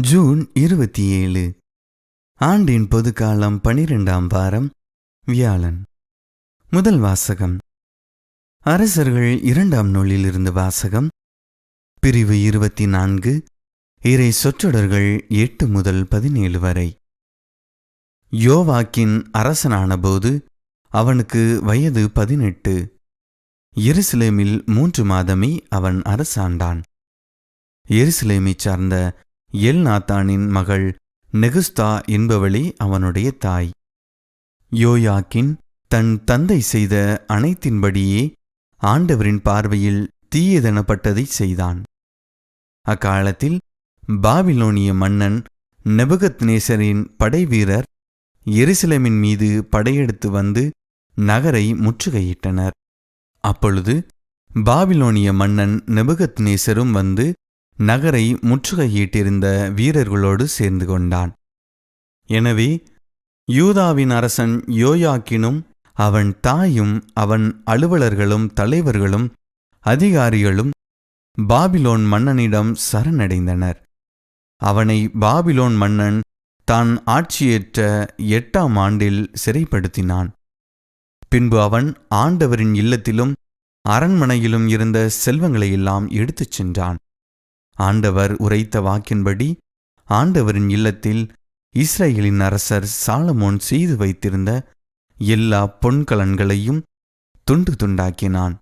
June இருபத்தி ஏழு. ஆண்டின் பொதுக்காலம் பனிரெண்டாம் வாரம் வியாழன். முதல் வாசகம். அரசர்கள் இரண்டாம் நூலிலிருந்து வாசகம். பிரிவு இருபத்தி நான்கு இறை சொற்றொடர்கள் எட்டு முதல் பதினேழு வரை. யோவாக்கின் அரசனானபோது அவனுக்கு வயது பதினெட்டு. எருசலேமில் மூன்று மாதமே அவன் அரசாண்டான். எருசலேமைச் சார்ந்த எல் நாத்தானின் மகள் நெகுஸ்தா என்பவளே அவனுடைய தாய். யோயாக்கின் தன் தந்தை செய்த அனைத்தின்படியே ஆண்டவரின் பார்வையில் தீயதெனப்பட்டதைச் செய்தான். அக்காலத்தில் பாபிலோனிய மன்னன் நெபுகத்நேசரின் படைவீரர் எருசலேமின் மீது படையெடுத்து வந்து நகரை முற்றுகையிட்டனர். அப்பொழுது பாபிலோனிய மன்னன் நெபுகத்நேசரும் வந்து நகரை முற்றுகையிட்டிருந்த வீரர்களோடு சேர்ந்து கொண்டான். எனவே யூதாவின் அரசன் யோயாக்கினும் அவன் தாயும் அவன் அலுவலர்களும் தலைவர்களும் அதிகாரிகளும் பாபிலோன் மன்னனிடம் சரணடைந்தனர். அவனை பாபிலோன் மன்னன் தான் ஆட்சியேற்ற எட்டாம் ஆண்டில் சிறைப்படுத்தினான். பின்பு அவன் ஆண்டவரின் இல்லத்திலும் அரண்மனையிலும் இருந்த செல்வங்களையெல்லாம் எடுத்துச் சென்றான். ஆண்டவர் உரைத்த வாக்கின்படி ஆண்டவரின் இல்லத்தில் இஸ்ரேலின் அரசர் சாலமோன் செய்து வைத்திருந்த எல்லா பொன்கலன்களையும் துண்டு துண்டாக்கினான்.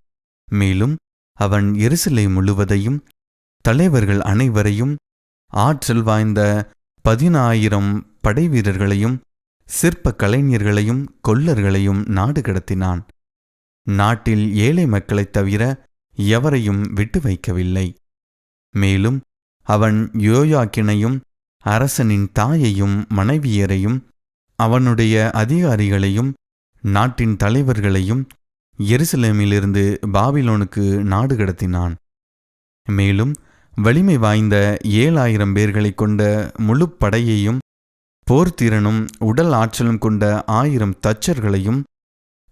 மேலும் அவன் எருசலை முழுவதையும் தலைவர்கள் அனைவரையும் ஆற்றல் வாய்ந்த பதினாயிரம் படைவீரர்களையும் சிற்ப கலைஞர்களையும் கொல்லர்களையும் நாடு கடத்தினான். நாட்டில் ஏழை மக்களைத் தவிர எவரையும் விட்டு வைக்கவில்லை. மேலும் அவன் யோயாக்கினையும் அரசனின் தாயையும் மனைவியரையும் அவனுடைய அதிகாரிகளையும் நாட்டின் தலைவர்களையும் எருசலேமிலிருந்து பாபிலோனுக்கு நாடு கடத்தினான். மேலும் வலிமை வாய்ந்த ஏழாயிரம் பேர்களைக் கொண்ட முழு படையையும் போர்த்திறனும் உடல் ஆற்றலும் கொண்ட ஆயிரம் தச்சர்களையும்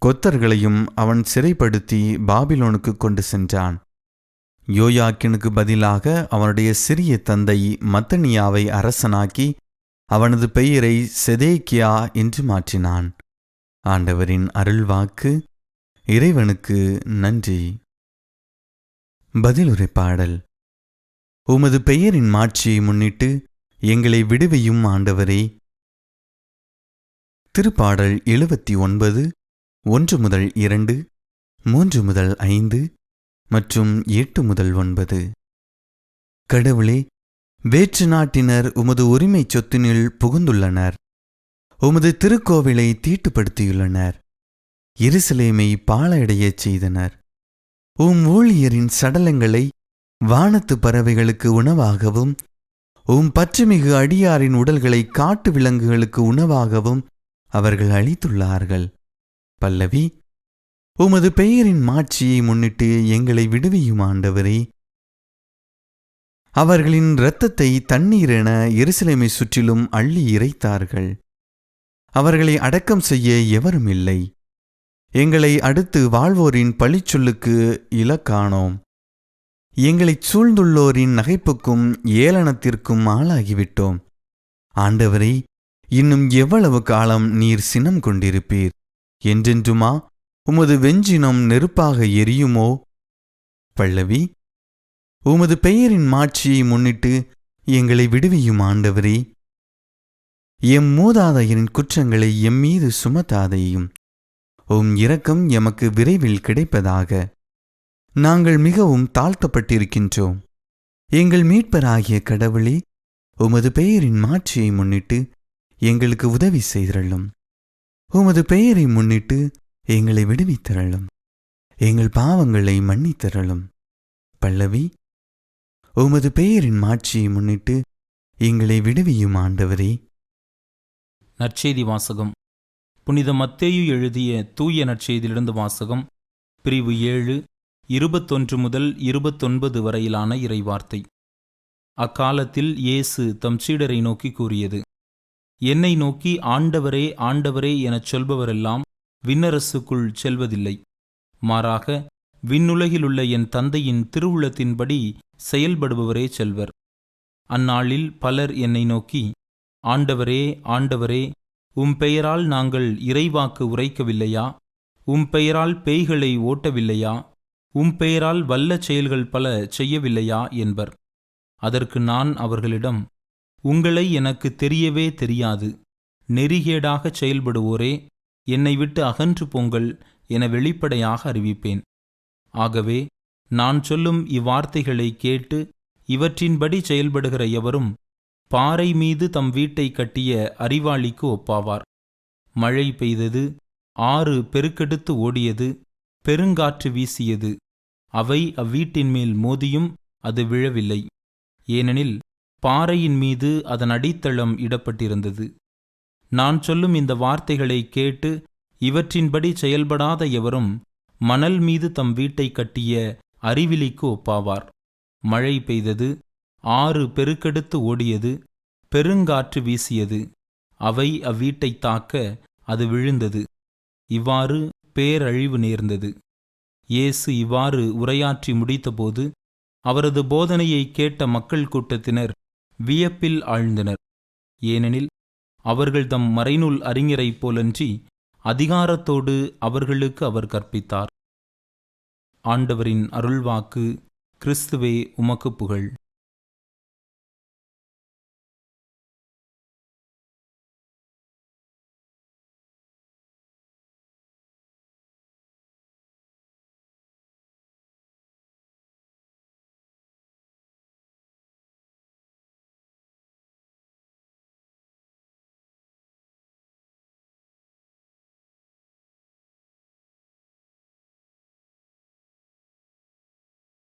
கொத்தர்களையும் அவன் சிறைப்படுத்தி பாபிலோனுக்கு கொண்டு சென்றான். யோயாக்கினுக்கு பதிலாக அவனுடைய சிறிய தந்தை மத்தனியாவை அரசனாக்கி அவனது பெயரை செதேக்கியா என்று மாற்றினான். ஆண்டவரின் அருள்வாக்கு இறைவனுக்கு நன்றி. பதிலுரை பாடல். உமது பெயரின் மாட்சியை முன்னிட்டு எங்களை விடுவையும் ஆண்டவரே. திருப்பாடல் எழுபத்தி ஒன்பது ஒன்று முதல் இரண்டு மூன்று முதல் ஐந்து மற்றும் எட்டு முதல் ஒன்பது. கடவுளே வேற்று நாட்டினர் உமது உரிமை சொத்தினில் புகுந்துள்ளனர். உமது திருக்கோவிலை தீட்டுப்படுத்தியுள்ளனர். எருசலேமை பாலையடையச் செய்தனர். உம் ஊழியரின் சடலங்களை வானத்து பறவைகளுக்கு உணவாகவும் உம் பற்றுமிகு அடியாரின் உடல்களை காட்டு விலங்குகளுக்கு உணவாகவும் அவர்கள் அளித்துள்ளார்கள் பல்லவி உமது பெயரின் மாட்சியை முன்னிட்டு எங்களை விடுவியும் ஆண்டவரே. அவர்களின் இரத்தத்தை தண்ணீரென எருசலேமை சுற்றிலும் அள்ளி இறைத்தார்கள். அவர்களை அடக்கம் செய்ய எவரும் இல்லை. எங்களை அடுத்து வாழ்வோரின் பழிச்சொல்லுக்கு இலக்கானோம். எங்களைச் சூழ்ந்துள்ளோரின் நகைப்புக்கும் ஏளனத்திற்கும் ஆளாகிவிட்டோம். ஆண்டவரே இன்னும் எவ்வளவு காலம் நீர் சினம் கொண்டிருப்பீர்? என்றென்றுமா உமது வெஞ்சினம் நெருப்பாக எரியுமோ? பல்லவி உமது பெயரின் மாட்சியை முன்னிட்டு எங்களை விடுவியும் ஆண்டவரே. எம் மூதாதையரின் குற்றங்களை எம்மீது சுமத்தாதையும். உம் இரக்கம் எமக்கு விரைவில் கிடைப்பதாக. நாங்கள் மிகவும் தாழ்த்தப்பட்டிருக்கின்றோம். எங்கள் மீட்பராகிய கடவுளே உமது பெயரின் மாட்சியை முன்னிட்டு எங்களுக்கு உதவி செய்திரளும். உமது பெயரை முன்னிட்டு எங்களை விடுவித்தரலும் எங்கள் பாவங்களை மன்னித்தரலும் பல்லவி உமது பெயரின் மாட்சியை முன்னிட்டு எங்களை விடுவியும் ஆண்டவரே. நற்செய்தி வாசகம். புனித மத்தேயு எழுதிய தூய நற்செய்தியிலிருந்து வாசகம் பிரிவு ஏழு இருபத்தொன்று முதல் இருபத்தொன்பது வரையிலான இறைவார்த்தை. அக்காலத்தில் இயேசு தம் சீடரை நோக்கி கூறியது என்னை நோக்கி ஆண்டவரே ஆண்டவரே எனச் சொல்பவரெல்லாம் விண்ணரசுக்குள் செல்வதில்லை. மாறாக விண்ணுலகிலுள்ள என் தந்தையின் திருவுளத்தின்படி செயல்படுபவரே செல்வர். அந்நாளில் பலர் என்னை நோக்கி ஆண்டவரே ஆண்டவரே உம் பெயரால் நாங்கள் இறைவாக்கு உரைக்கவில்லையா? உம் பெயரால் பேய்களை ஓட்டவில்லையா? உம் பெயரால் வல்ல செயல்கள் பல செய்யவில்லையா? என்பர். அதற்கு நான் அவர்களிடம் உங்களை எனக்கு தெரியவே தெரியாது. நெறிகேடாகச் செயல்படுவோரே என்னை விட்டு அகன்று போங்கள் என வெளிப்படையாக அறிவிப்பேன். ஆகவே நான் சொல்லும் இவ்வார்த்தைகளை கேட்டு இவற்றின்படி செயல்படுகிற எவரும் பாறை மீது தம் வீட்டை கட்டிய அறிவாளிக்கு ஒப்பாவார். மழை பெய்தது ஆறு பெருக்கெடுத்து ஓடியது பெருங்காற்று வீசியது. அவை அவ்வீட்டின் மேல் மோதியும் அது விழவில்லை. ஏனெனில் பாறையின் மீது அதன் அடித்தளம் இடப்பட்டிருந்தது. நான் சொல்லும் இந்த வார்த்தைகளை கேட்டு இவற்றின்படி செயல்படாத எவரும் மணல் மீது தம் வீட்டை கட்டிய அறிவிலிக்கு ஒப்பாவார். மழை பெய்தது ஆறு பெருக்கெடுத்து ஓடியது பெருங்காற்று வீசியது அவை அவ்வீட்டைத் தாக்க அது விழுந்தது. இவ்வாறு பேரழிவு நேர்ந்தது. இயேசு இவ்வாறு உரையாற்றி முடித்தபோது அவரது போதனையை கேட்ட மக்கள் கூட்டத்தினர் வியப்பில் ஆழ்ந்தனர். ஏனெனில் அவர்கள் தம் மறைநூல் அறிஞரைப் போலன்றி அதிகாரத்தோடு அவர்களுக்கு அவர் கற்பித்தார். ஆண்டவரின் அருள்வாக்கு கிறிஸ்துவே உமக்கு புகழ்.